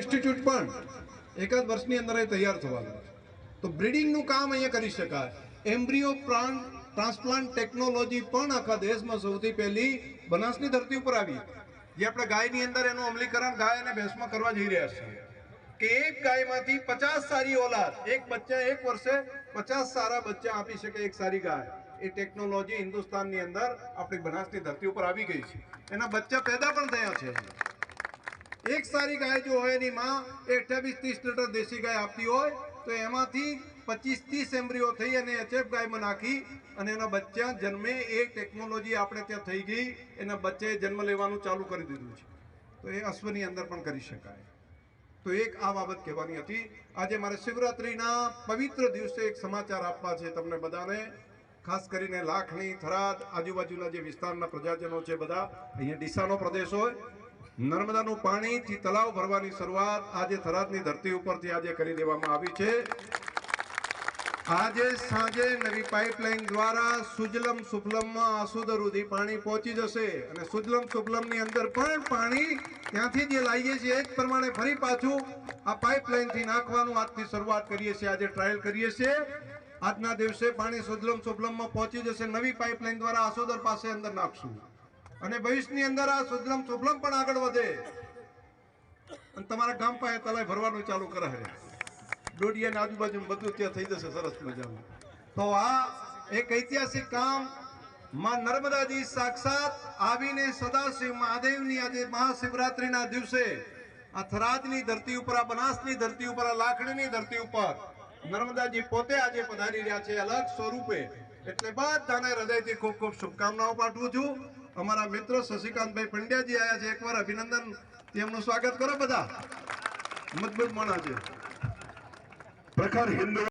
Institute પણ એકાદ વર્ષની અંદર એ તૈયાર થવાનું તો બ્રિડિંગનું કામ અહીંયા કરી શકાય. એમ્બ્રિયો પ્લાન્ટ ટ્રાન્સપ્લાન્ટ ટેકનોલોજી પણ આખા દેશમાં સૌથી પહેલી બનાસની ધરતી ઉપર આવી. જે આપણે ગાયની અંદર એનું અમલીકરણ ગાય અને ભેંસમાં કરવા જઈ રહ્યા છીએ કે એક ગાયમાંથી પચાસ સારી ઓલાદ, એક બચ્ચા એક વર્ષે પચાસ સારા બચ્ચા આપી શકે એક સારી ગાય. એ ટેકનોલોજી હિન્દુસ્તાનની અંદર આપણી બનાસની ધરતી ઉપર આવી ગઈ છે. એના બચ્ચા પેદા પણ થયા છે. એક સારી ગાય જો હોય એની માં એ અઠ્યાવીસ ત્રીસ લીટર દેશી ગાય આપતી હોય, તો એમાંથી પચીસ ત્રીસ એમ્બ્રીઓ થઈ અને એચએફ ગાયમાં નાખી અને એના બચ્ચા જન્મે એ ટેકનોલોજી આપણે ત્યાં થઈ ગઈ, એના બચ્ચે જન્મ લેવાનું ચાલુ કરી દીધું છે. તો એ અશ્વની અંદર પણ કરી શકાય. તો એક આ બાબત કહેવાની હતી. આજે મારે શિવરાત્રિના પવિત્ર દિવસે એક સમાચાર આપવા છે તમને બધાને. ખાસ કરીને લાખણી, થરાદ, આજુબાજુના જે વિસ્તારના પ્રજાજનો છે બધા, અહીંયા ડીસાનો પ્રદેશ હોય. નર્મદાનું પાણીથી તલાવ ભરવાની શરૂઆત આજે થરાદની ધરતી ઉપરથી આજે કરી દેવામાં આવી છે. આજે સાંજે નવી પાઇપલાઇન દ્વારા સુજલમ સુફલમમાં આસુદર સુધી પાણી પહોંચી જશે અને સુજલમ સુફલમની અંદર પણ પાણી ત્યાંથી જે લાવીએ છીએ એ જ પ્રમાણે ફરી પાછું આ પાઇપલાઇનથી નાખવાનું આજથી શરૂઆત કરીએ છીએ, આજે ટ્રાયલ કરીએ છીએ. આજના દિવસે પાણી સુજલમ સુફલમમાં પહોંચી જશે, નવી પાઇપલાઇન દ્વારા આસોદર પાસે અંદર નાખશું. અને ભવિષ્યની અંદર આ સુજલમ સુફલમ પણ આગળ વધે. અને તમારા ગામ પાસે તલાય ભરવાનું ચાલુ કરે ડોડિયા ને આજુબાજુ બધું ત્યાં થઈ જશે, સરસ મજાનું. તો આ એક ઐતિહાસિક કામમાં નર્મદાજી સાક્ષાત આવીને સદાશિવ મહાદેવની આજે મહાશિવરાત્રિના દિવસે આ થરાદની ધરતી ઉપર, આ બનાસની ધરતી ઉપર, આ લાખણીની ધરતી ઉપર નર્મદાજી પોતે આજે પધારી રહ્યા છે અલગ સ્વરૂપે. એટલે બધાને હૃદયથી ખૂબ ખૂબ શુભકામનાઓ પાઠવું છું. અમારા મિત્ર શશિકાંતભાઈ પંડ્યાજી આવ્યા છે. એકવાર અભિનંદન. તેમનું સ્વાગત કરો બધા. મજબૂત માણસ છે. પ્રખર હિન્દુ